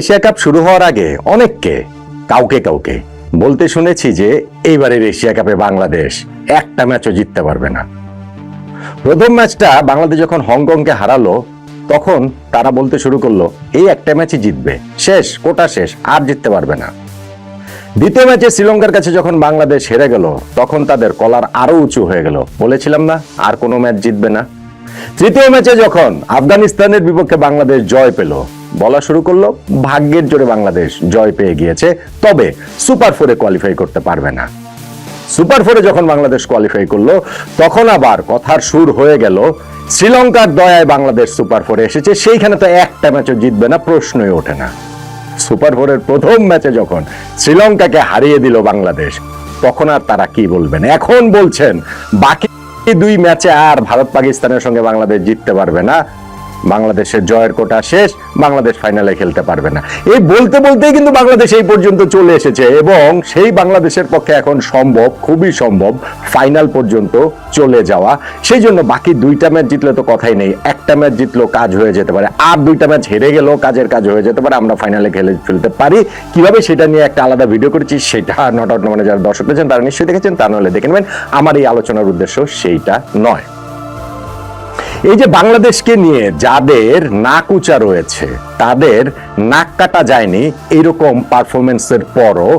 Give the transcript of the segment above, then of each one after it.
Asia cup শুরু হওয়ার আগে অনেককে, কাউকে কাউকে বলতে শুনেছি যে এইবারের এশিয়া কাপে বাংলাদেশ একটা ম্যাচও জিততে পারবে না। প্রথম ম্যাচটা বাংলাদেশ যখন হংকংকে হারালো, তখন তারা বলতে শুরু করল, এই একটা ম্যাচই জিতবে, শেষ, কোটা শেষ, আর জিততে পারবে না। দ্বিতীয় ম্যাচে শ্রীলঙ্কার কাছে যখন বাংলাদেশ হেরে গেল, তখন তাদের কলার আরও উঁচু হয়ে গেল। বলেছিলাম না, আর কোনো ম্যাচ জিতবে না। তৃতীয় ম্যাচে যখন আফগানিস্তানের বিপক্ষে বাংলাদেশ জয় পেল বলা শুরু করল, ভাগ্যের জোরে বাংলাদেশ জয় পেয়ে গিয়েছে, তবে সুপার ফোরে কোয়ালিফাই করতে পারবে না। সুপার ফোরে যখন বাংলাদেশ কোয়ালিফাই করল, তখন আবার কথার সুর হয়ে গেল, শ্রীলঙ্কার দয়ায় বাংলাদেশ সুপার ফোরে এসেছে, সেইখানে তো একটা ম্যাচও জিতবে না, প্রশ্নই ওঠে না। সুপার ফোরের প্রথম ম্যাচে যখন শ্রীলঙ্কাকে হারিয়ে দিল বাংলাদেশ, তখন আর তারা কি বলবেন? এখন বলছেন, বাকি দুই ম্যাচে আর ভারত পাকিস্তানের সঙ্গে বাংলাদেশ জিততে পারবে না বাংলাদেশের জয়ের কোটা শেষ, বাংলাদেশ ফাইনালে খেলতে পারবে না। এই বলতে বলতেই কিন্তু বাংলাদেশ এই পর্যন্ত চলে এসেছে এবং সেই বাংলাদেশের পক্ষে এখন সম্ভব, খুবই সম্ভব ফাইনাল পর্যন্ত চলে যাওয়া। সেই জন্য বাকি দুইটা ম্যাচ জিতলে তো কথাই নেই। একটা ম্যাচ জিতলেও কাজ হয়ে যেতে পারে। আর দুইটা ম্যাচ হেরে গেলেও কাজের কাজ হয়ে যেতে পারে। আমরা ফাইনালে খেলে ফেলতে পারি। কীভাবে সেটা নিয়ে একটা আলাদা ভিডিও করেছি, সেটা নট আউট মানে যারা দর্শক রয়েছেন তারা নিশ্চয়ই দেখেছেন, তা নাহলে দেখে নেবেন। আমার এই আলোচনার উদ্দেশ্য সেইটা নয়। এই যে বাংলাদেশকে নিয়ে যাদের নাক উঁচা রয়েছে, তাদের নাক কাটা যায়নি এরকম পারফরমেন্সের পরও।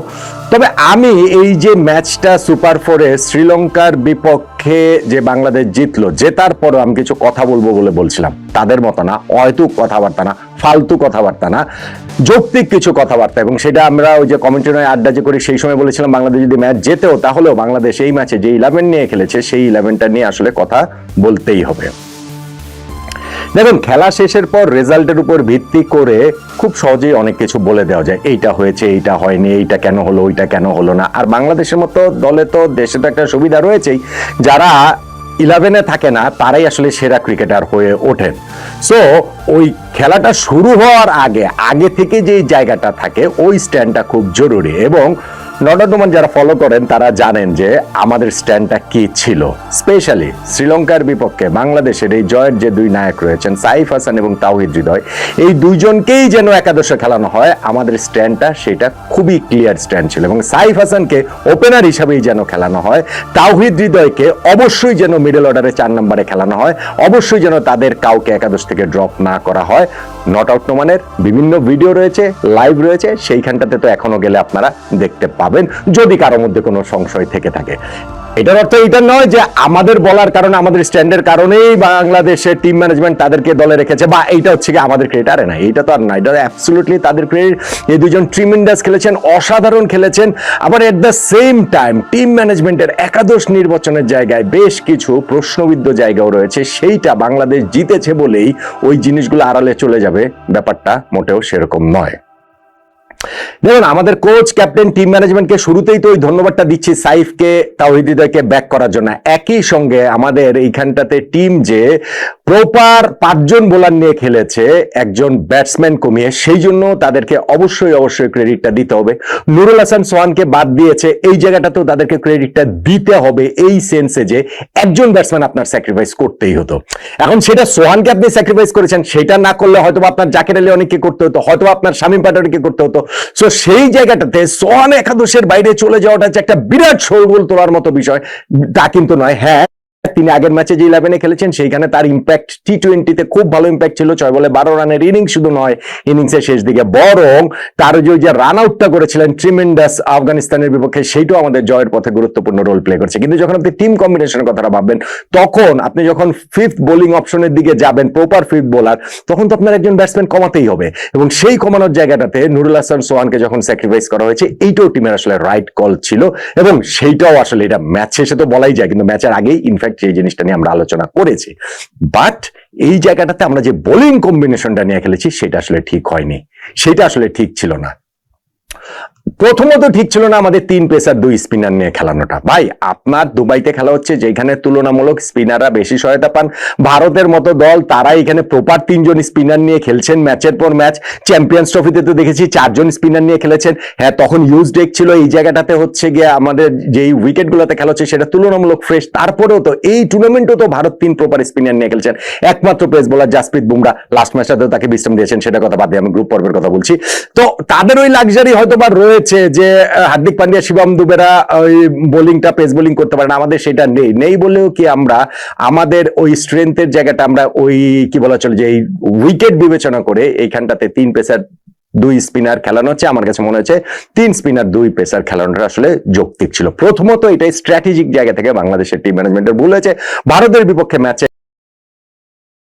তবে আমি এই যে ম্যাচটা সুপার ফোরে শ্রীলঙ্কার বিপক্ষে যে বাংলাদেশ জিতলো, জেতার পরও আমি কিছু কথা বলব বলে বলছিলাম। তাদের মতো না, অহেতুক কথাবার্তা না, ফালতু কথাবার্তা না, যৌক্তিক কিছু কথাবার্তা। এবং সেটা আমরা ওই যে কমেন্টের আড্ডা যে করি, সেই সময় বলেছিলাম, বাংলাদেশ যদি ম্যাচ জেতেও, তাহলেও বাংলাদেশ এই ম্যাচে যে ইলেভেন নিয়ে খেলেছে, সেই ইলেভেনটা নিয়ে আসলে কথা বলতেই হবে। দেখুন, খেলা শেষের পর রেজাল্টের উপর ভিত্তি করে খুব সহজেই অনেক কিছু বলে দেওয়া যায়। এইটা হয়েছে, এইটা হয়নি, এইটা কেন হলো, ওইটা কেন হলো না। আর বাংলাদেশের মতো দলে তো দেশে তো একটা সুবিধা রয়েছেই। যারা ইলেভেনে থাকে না, তারাই আসলে সেরা ক্রিকেটার হয়ে ওঠেন সো ওই খেলাটা শুরু হওয়ার আগে আগে থেকে যে জায়গাটা থাকে, ওই স্ট্যান্ডটা খুব জরুরি। এবং নটরডমান যারা ফলো করেন, তারা জানেন যে আমাদের স্ট্যান্ডটা কি ছিল। স্পেশালি শ্রীলঙ্কার বিপক্ষে বাংলাদেশের এই জয়ের যে দুই নায়ক রয়েছেন, সাইফ হাসান এবং তাওহিদ হৃদয়, এই দুইজনকেই যেন একাদশে খেলানো হয়, আমাদের স্ট্যান্ডটা সেটা খুবই ক্লিয়ার স্ট্যান্ড ছিল এবং সাইফ হাসানকে ওপেনার হিসাবেই যেন খেলানো হয়, তাওহিদ হৃদয়কে অবশ্যই যেন মিডল অর্ডারে চার নম্বরে খেলানো হয়, অবশ্যই যেন তাদের কাউকে একাদশ থেকে ড্রপ না করা হয়। নট আউট নোমানের বিভিন্ন ভিডিও রয়েছে লাইভ রয়েছে, সেইখানটাতে তো এখনও গেলে আপনারা দেখতে পাবেন যদি কারোর মধ্যে কোনো সংশয় থেকে থাকে। এটার অর্থ এটা নয় যে আমাদের বলার কারণে, আমাদের স্ট্যান্ডের কারণেই বাংলাদেশের টিম ম্যানেজমেন্ট তাদেরকে দলে রেখেছে, বা এইটা হচ্ছে কি আমাদের ক্রেডিট আরে না এটা তো আর না এটা অ্যাবসলুটলি তাদের ক্রেডিট এই দুজন ট্রিমিন্ডাস খেলেছেন, অসাধারণ খেলেছেন। আবার at the same time team ম্যানেজমেন্টের একাদশ নির্বাচনের জায়গায় বেশ কিছু প্রশ্নবিদ্ধ জায়গাও রয়েছে। সেইটা বাংলাদেশ জিতেছে বলেই ওই জিনিসগুলো আড়ালে চলে যাবে। ব্যাপারটা মোটেও সেরকম নয়। দেখুন, আমাদের কোচ ক্যাপ্টেন টিম ম্যানেজমেন্টকে শুরুতেই তো ওই ধন্যবাদটা দিচ্ছি সাইফকে তাওহিদ হৃদয়কে ব্যাক করার জন্য। একই সঙ্গে আমাদের এইখানটাতে টিম যে প্রপার পাঁচজন বোলার নিয়ে খেলেছে একজন ব্যাটসম্যান কমিয়ে, সেই জন্য তাদেরকে অবশ্যই অবশ্যই ক্রেডিটটা দিতে হবে। নুরুল হাসান সোহানকে বাদ দিয়েছে, এই জায়গাটাতেও তাদেরকে ক্রেডিটটা দিতে হবে এই সেন্সে যে একজন ব্যাটসম্যান আপনার স্যাক্রিফাইস করতেই হতো। এখন সেটা সোহানকে আপনি স্যাক্রিফাইস করেছেন, সেটা না করলে হয়তো আপনার জাকের আলী অনেককে করতে হতো হয়তো আপনার শামীম পাটোয়ারিকে করতে হতো। সো সেই জায়গাটাতে সোহান একাদশের বাইরে চলে যাওয়াটা যে একটা বিরাট শোরগোল তোলার মতো বিষয়। তা কিন্তু নয় হ্যাঁ তিনি আগের ম্যাচে যে ইলেভেনে খেলেছেন, সেইখানে তার ইম্প্যাক্ট টি টোয়েন্টিতে খুব ভালো ইম্প্যাক্ট ছিল। ছয় বলে বারো রানের ইনিংস শুধু নয় ইনিংসের শেষ দিকে। বরং তার যে যে রান আউটটা করেছিলেন ট্রিমেন্ডাস আফগানিস্তানের বিপক্ষে, সেইটাও আমাদের জয়ের পথে গুরুত্বপূর্ণ রোল প্লে করছে। কিন্তু যখন আপনি টিম কম্বিনেশনের কথাটা ভাববেন, তখন আপনি যখন ফিফথ বোলিং অপশনের দিকে যাবেন প্রপার ফিফথ বোলার তখন তো আপনার একজন ব্যাটসম্যান কমাতেই হবে। এবং সেই কমানোর জায়গাটাতে নুরুল হাসান সোহানকে যখন স্যাক্রিফাইস করা হয়েছে, এইটাও টিমের আসলে রাইট কল ছিল। এবং সেইটাও আসলে এটা ম্যাচ শেষে তো বলাই যায়, কিন্তু ম্যাচের আগেই ইনফ্যাক্ট সেই জিনিসটা নিয়ে আমরা আলোচনা করেছি। বাট এই জায়গাটাতে আমরা যে বোলিং কম্বিনেশনটা নিয়ে খেলেছি, সেটা আসলে ঠিক হয়নি। সেটা আসলে ঠিক ছিল না। প্রথমত ঠিক ছিল না আমাদের তিন পেসার দুই স্পিনার নিয়ে খেলানোটা। ভাই, আপনার দুবাইতে খেলা হচ্ছে যেখানে তুলনামূলক স্পিনাররা বেশি সহায়তা পান। ভারতের মতো দল তারা এখানে প্রপার তিনজন স্পিনার নিয়ে খেলছেন ম্যাচের পর ম্যাচ চ্যাম্পিয়ন্স ট্রফিতে তো দেখেছি চারজন স্পিনার নিয়ে খেলেছেন। হ্যাঁ তখন ইউজ ডেক ছিল। এই জায়গাটাতে হচ্ছে গিয়ে আমাদের যেই উইকেট গুলোতে খেলা হচ্ছে সেটা তুলনামূলক ফ্রেশ তারপরেও তো এই টুর্নামেন্টও তো ভারত তিন প্রপার স্পিনার নিয়ে খেলছেন। একমাত্র pace bowler Jasprit Bumrah last ম্যাচটাতেও তাকে বিশ্রাম দিয়েছেন সেটা কথা বাদ দিয়ে আমি গ্রুপ পর্বের কথা বলছি। তো তাদের ওই লাক্সারি হয়তো বা রয়েছে যে হার্দিক পান্ডিয়া, শিবম দুবেরা ওই বোলিংটা পেস বোলিং করতে পারে না। আমাদের সেটা নেই। নেই বলেও কি আমরা, আমাদের ওই স্ট্রেংথের জায়গাটা আমরা ওই, কি বলা চলে যে, এই উইকেট বিবেচনা করে এইখানটাতে তিন পেসার দুই স্পিনার খেলানো হচ্ছে। আমার কাছে মনে হচ্ছে তিন স্পিনার দুই পেসার খেলানোটা আসলে যৌক্তিক ছিল। প্রথমত এটাই স্ট্র্যাটেজিক জায়গা থেকে বাংলাদেশের টিম ম্যানেজমেন্টের ভুল হয়েছে। ভারতের বিপক্ষে ম্যাচে